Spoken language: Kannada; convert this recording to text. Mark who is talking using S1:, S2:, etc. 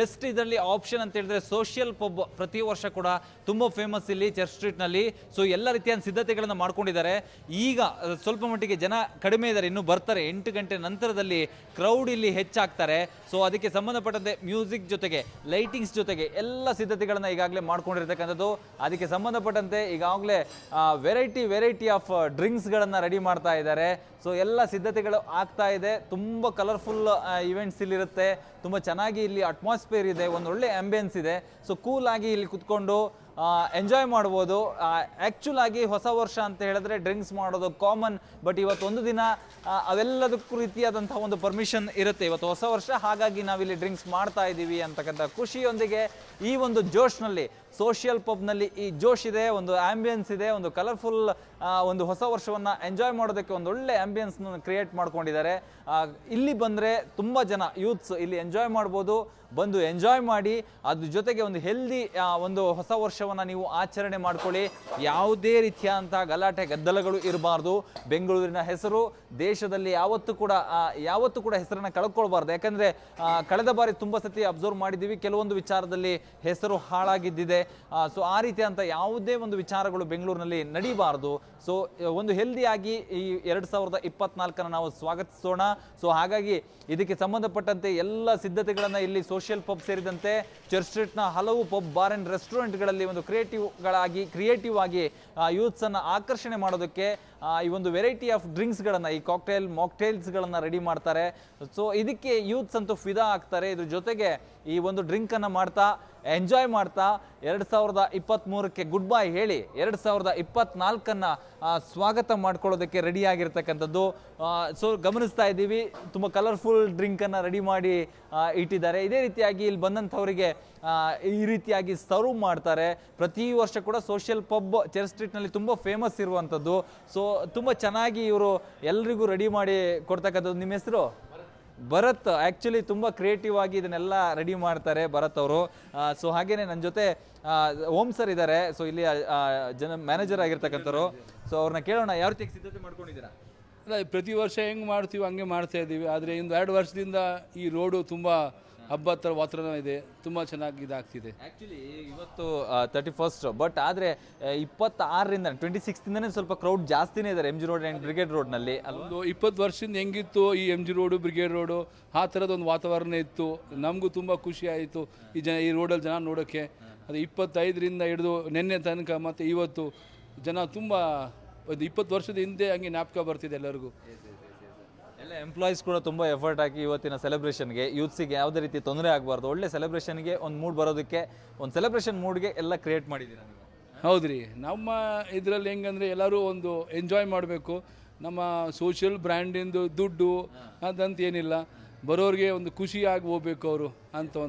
S1: ಬೆಸ್ಟ್ ಇದರಲ್ಲಿ ಆಪ್ಷನ್ ಅಂತ ಹೇಳಿದ್ರೆ ಸೋಷಿಯಲ್ ಪಬ್ ಪ್ರತಿ ವರ್ಷ ಕೂಡ ತುಂಬಾ ಫೇಮಸ್ ಇಲ್ಲಿ ಚರ್ಚ್ ಸ್ಟ್ರೀಟ್ನಲ್ಲಿ. ಸೊ ಎಲ್ಲ ರೀತಿಯ ಸಿದ್ಧತೆಗಳನ್ನ ಮಾಡ್ಕೊಂಡಿದ್ದಾರೆ. ಈಗ ಸ್ವಲ್ಪ ಮಟ್ಟಿಗೆ ಜನ ಕಡಿಮೆ ಇದ್ದಾರೆ. ಇನ್ನು ಬರ್ತಾರೆ. ಎಂಟು ಗಂಟೆ ನಂತರದಲ್ಲಿ ಕ್ರೌಡ್ ಇಲ್ಲಿ ಹೆಚ್ಚಾಗ್ತಾರೆ. ಸೊ ಅದಕ್ಕೆ ಸಂಬಂಧಪಟ್ಟಂತೆ ಮ್ಯೂಸಿಕ್ ಜೊತೆಗೆ ಲೈಟಿಂಗ್ಸ್ ಜೊತೆಗೆ ಎಲ್ಲ ಸಿದ್ಧತೆಗಳನ್ನ ಈಗಾಗಲೇ ಮಾಡ್ಕೊಂಡಿರ್ತಕ್ಕಂಥದ್ದು. ಅದಕ್ಕೆ ಸಂಬಂಧಪಟ್ಟಂತೆ ಈಗಾಗಲೇ ವೆರೈಟಿ ವೆರೈಟಿ ಆಫ್ ಡ್ರಿಂಕ್ಸ್ಗಳನ್ನು ರೆಡಿ ಮಾಡ್ತಾ ಇದ್ದಾರೆ. ಸೊ ಎಲ್ಲ ಸಿದ್ಧತೆಗಳು ಆಗ್ತಾ ಇದೆ. ತುಂಬ ಕಲರ್ಫುಲ್ ಇವೆಂಟ್ಸ್ ಇಲ್ಲಿರುತ್ತೆ. ತುಂಬ ಚೆನ್ನಾಗಿ ಇಲ್ಲಿ ಅಟ್ಮಾಸ್ಫಿಯರ್ ಇದೆ ಒಂದು ಒಳ್ಳೆ ಆಂಬಿಯನ್ಸ್ ಇದೆ. ಸೊ ಕೂಲ್ ಆಗಿ ಇಲ್ಲಿ ಕುತ್ಕೊಂಡು ಎಂಜಾಯ್ ಮಾಡ್ಬೋದು. ಆ್ಯಕ್ಚುಲ್ ಆಗಿ ಹೊಸ ವರ್ಷ ಅಂತ ಹೇಳಿದ್ರೆ ಡ್ರಿಂಕ್ಸ್ ಮಾಡೋದು ಕಾಮನ್ ಬಟ್ ಇವತ್ತೊಂದು ದಿನ ಅವೆಲ್ಲದಕ್ಕೂ ರೀತಿಯಾದಂತಹ ಒಂದು ಪರ್ಮಿಷನ್ ಇರುತ್ತೆ. ಇವತ್ತು ಹೊಸ ವರ್ಷ, ಹಾಗಾಗಿ ನಾವಿಲ್ಲಿ ಡ್ರಿಂಕ್ಸ್ ಮಾಡ್ತಾ ಇದ್ದೀವಿ ಅಂತಕ್ಕಂಥ ಖುಷಿಯೊಂದಿಗೆ ಈ ಒಂದು ಜೋಶ್ನಲ್ಲಿ ಸೋಷಿಯಲ್ ಪಬ್ನಲ್ಲಿ ಈ ಜೋಶ್ ಇದೆ, ಒಂದು ಆ್ಯಂಬಿಯನ್ಸ್ ಇದೆ, ಒಂದು ಕಲರ್ಫುಲ್ ಒಂದು ಹೊಸ ವರ್ಷವನ್ನು ಎಂಜಾಯ್ ಮಾಡೋದಕ್ಕೆ ಒಂದು ಒಳ್ಳೆ ಆ್ಯಂಬಿಯನ್ಸ್ನ ಕ್ರಿಯೇಟ್ ಮಾಡ್ಕೊಂಡಿದ್ದಾರೆ. ಇಲ್ಲಿ ಬಂದರೆ ತುಂಬ ಜನ ಯೂತ್ಸ್ ಇಲ್ಲಿ ಎಂಜಾಯ್ ಮಾಡ್ಬೋದು. ಬಂದು ಎಂಜಾಯ್ ಮಾಡಿ, ಅದ್ರ ಜೊತೆಗೆ ಒಂದು ಹೆಲ್ದಿ ಒಂದು ಹೊಸ ವರ್ಷವನ್ನು ನೀವು ಆಚರಣೆ ಮಾಡ್ಕೊಳ್ಳಿ. ಯಾವುದೇ ರೀತಿಯಾದಂಥ ಗಲಾಟೆ, ಗದ್ದಲಗಳು ಇರಬಾರ್ದು. ಬೆಂಗಳೂರಿನ ಹೆಸರು ದೇಶದಲ್ಲಿ ಯಾವತ್ತೂ ಕೂಡ ಯಾವತ್ತೂ ಕೂಡ ಹೆಸರನ್ನು ಕಳ್ಕೊಳ್ಬಾರ್ದು. ಯಾಕಂದರೆ ಕಳೆದ ಬಾರಿ ತುಂಬ ಸತಿ ಅಬ್ಸರ್ವ್ ಮಾಡಿದ್ದೀವಿ. ಕೆಲವೊಂದು ವಿಚಾರದಲ್ಲಿ ಹೆಸರು ಹಾಳಾಗಿದ್ದಿದೆ. ಸೊ ಆ ರೀತಿಯಾದಂಥ ಯಾವುದೇ ಒಂದು ವಿಚಾರಗಳು ಬೆಂಗಳೂರಿನಲ್ಲಿ ನಡೀಬಾರ್ದು. ಸೊ, ಒಂದು ಹೆಲ್ದಿಯಾಗಿ ಈ ಎರಡು ಸಾವಿರದ ಇಪ್ಪತ್ನಾಲ್ಕನ್ನು ನಾವು ಸ್ವಾಗತಿಸೋಣ. ಸೊ, ಹಾಗಾಗಿ ಇದಕ್ಕೆ ಸಂಬಂಧಪಟ್ಟಂತೆ ಎಲ್ಲ ಸಿದ್ಧತೆಗಳನ್ನು ಇಲ್ಲಿ ಸೋಷಿಯಲ್ ಪಬ್ ಸೇರಿದಂತೆ ಚರ್ಚ್ ಸ್ಟ್ರೀಟ್ನ ಹಲವು ಪಬ್, ಬಾರ್ ಆ್ಯಂಡ್ ರೆಸ್ಟೋರೆಂಟ್ಗಳಲ್ಲಿ ಒಂದು ಕ್ರಿಯೇಟಿವ್ಗಳಾಗಿ ಕ್ರಿಯೇಟಿವ್ ಆಗಿ ಯೂತ್ಸನ್ನು ಆಕರ್ಷಣೆ ಮಾಡೋದಕ್ಕೆ ಈ ಒಂದು ವೆರೈಟಿ ಆಫ್ ಡ್ರಿಂಕ್ಸ್ಗಳನ್ನು ಈ ಕಾಕ್ಟೇಲ್ ಮಾಕ್ಟೇಲ್ಸ್ಗಳನ್ನು ರೆಡಿ ಮಾಡ್ತಾರೆ. ಸೊ ಇದಕ್ಕೆ ಯೂತ್ಸ್ ಅಂತೂ ಫಿದಾ ಆಗ್ತಾರೆ. ಇದ್ರ ಜೊತೆಗೆ ಈ ಒಂದು ಡ್ರಿಂಕನ್ನು ಮಾಡ್ತಾ ಎಂಜಾಯ್ ಮಾಡ್ತಾ, ಎರಡು ಸಾವಿರದ ಇಪ್ಪತ್ತ್ಮೂರಕ್ಕೆ ಗುಡ್ ಬೈ ಹೇಳಿ, ಎರಡು ಸಾವಿರದ ಇಪ್ಪತ್ತ್ನಾಲ್ಕನ್ನು ಸ್ವಾಗತ ಮಾಡ್ಕೊಳ್ಳೋದಕ್ಕೆ ರೆಡಿ ಆಗಿರ್ತಕ್ಕಂಥದ್ದು. ಸೊ ಗಮನಿಸ್ತಾ ಇದ್ದೀವಿ. ತುಂಬ ಕಲರ್ಫುಲ್ ಡ್ರಿಂಕನ್ನು ರೆಡಿ ಮಾಡಿ ಇಟ್ಟಿದ್ದಾರೆ. ಇದೇ ರೀತಿಯಾಗಿ ಇಲ್ಲಿ ಬಂದಂಥವರಿಗೆ ಈ ರೀತಿಯಾಗಿ ಸರ್ವ್ ಮಾಡ್ತಾರೆ. ಪ್ರತಿ ವರ್ಷ ಕೂಡ ಸೋಷಿಯಲ್ ಪಬ್ ಚೆರ್ ಸ್ಟ್ರೀಟ್ನಲ್ಲಿ ತುಂಬ ಫೇಮಸ್ ಇರುವಂಥದ್ದು. ಸೊ ತುಂಬ ಚೆನ್ನಾಗಿ ಇವರು ಎಲ್ರಿಗೂ ರೆಡಿ ಮಾಡಿ ಕೊಡ್ತಕ್ಕಂಥದ್ದು. ನಿಮ್ಮ ಹೆಸರು? ಭರತ್. ಆ್ಯಕ್ಚುಲಿ ತುಂಬ ಕ್ರಿಯೇಟಿವ್ ಆಗಿ ಇದನ್ನೆಲ್ಲ ರೆಡಿ ಮಾಡ್ತಾರೆ ಭರತ್ ಅವರು. ಸೊ ಹಾಗೇನೆ ನನ್ನ ಜೊತೆ ಓಂ ಸರ್ ಇದ್ದಾರೆ. ಸೊ ಇಲ್ಲಿ ಜನ ಮ್ಯಾನೇಜರ್ ಆಗಿರ್ತಕ್ಕಂಥವ್ರು. ಸೊ ಅವ್ರನ್ನ ಕೇಳೋಣ ಯಾವ ರೀತಿ ಸಿದ್ಧತೆ ಮಾಡ್ಕೊಂಡಿದ್ದೀರಾ?
S2: ಅಲ್ಲ ಪ್ರತಿ ವರ್ಷ ಹೆಂಗೆ ಮಾಡ್ತೀವಿ ಹಂಗೆ ಮಾಡ್ತಾ ಇದ್ದೀವಿ. ಆದರೆ ಇಂದು ಎರಡು ವರ್ಷದಿಂದ ಈ ರೋಡು ತುಂಬ ಹಬ್ಬದ ಥರ ವಾತಾವರಣ ಇದೆ. ತುಂಬ ಚೆನ್ನಾಗಿ ಇದಾಗ್ತಿದೆ.
S1: ಆ್ಯಕ್ಚುಲಿ ಇವತ್ತು ತರ್ಟಿ ಫಸ್ಟ್ ಬಟ್ ಆದರೆ ಇಪ್ಪತ್ತಾರರಿಂದ ಟ್ವೆಂಟಿ ಸಿಕ್ಸ್ತಿಂದನೇ ಸ್ವಲ್ಪ ಕ್ರೌಡ್ ಜಾಸ್ತಿನೇ ಇದ್ದಾರೆ M G road and brigade ರೋಡ್ನಲ್ಲಿ ನಲ್ಲಿ
S2: ಒಂದು ಇಪ್ಪತ್ತು ವರ್ಷದಿಂದ ಹೆಂಗಿತ್ತು ಈ M G road brigade road ಆ ಥರದೊಂದು ವಾತಾವರಣ ಇತ್ತು. ನಮಗೂ ತುಂಬ ಖುಷಿ ಆಯಿತು ಈ ಜನ ಈ ರೋಡಲ್ಲಿ ಜನ ನೋಡೋಕ್ಕೆ. ಅದು ಇಪ್ಪತ್ತೈದರಿಂದ ಹಿಡಿದು ನಿನ್ನೆ ತನಕ ಮತ್ತು ಇವತ್ತು ಜನ ತುಂಬ ಒಂದು ಇಪ್ಪತ್ತು ವರ್ಷದ ಹಿಂದೆ ಹಂಗೆ ಜ್ಞಾಪಕ ಬರ್ತಿದೆ ಎಲ್ಲರಿಗೂ.
S1: ಎಲ್ಲ ಎಂಪ್ಲಾಯೀಸ್ ಕೂಡ ತುಂಬ ಎಫರ್ಟ್ ಹಾಕಿ ಇವತ್ತಿನ ಸೆಲೆಬ್ರೇಷನ್ಗೆ ಯೂತ್ಸಿಗೆ ಯಾವುದೇ ರೀತಿ ತೊಂದರೆ ಆಗಬಾರ್ದು. ಒಳ್ಳೆ ಸೆಲೆಬ್ರೇಷನ್ಗೆ ಒಂದು ಮೂಡ್ ಬರೋದಕ್ಕೆ ಒಂದು ಸೆಲೆಬ್ರೇಷನ್ ಮೂಡ್ಗೆ ಎಲ್ಲ ಕ್ರಿಯೇಟ್ ಮಾಡಿದ್ದೀರಾ ನೀವು?
S2: ಹೌದ್ರಿ. ನಮ್ಮ ಇದರಲ್ಲಿ ಹೆಂಗಂದ್ರೆ ಎಲ್ಲರೂ ಒಂದು ಎಂಜಾಯ್ ಮಾಡಬೇಕು. ನಮ್ಮ ಸೋಷಿಯಲ್ ಬ್ರ್ಯಾಂಡಿಂದು ದುಡ್ಡು ಅದಂತ ಏನಿಲ್ಲ ಬರೋರಿಗೆ ಒಂದು ಖುಷಿಯಾಗಿ ಹೋಗ್ಬೇಕು ಅವರು ಅಂತ ಒಂದು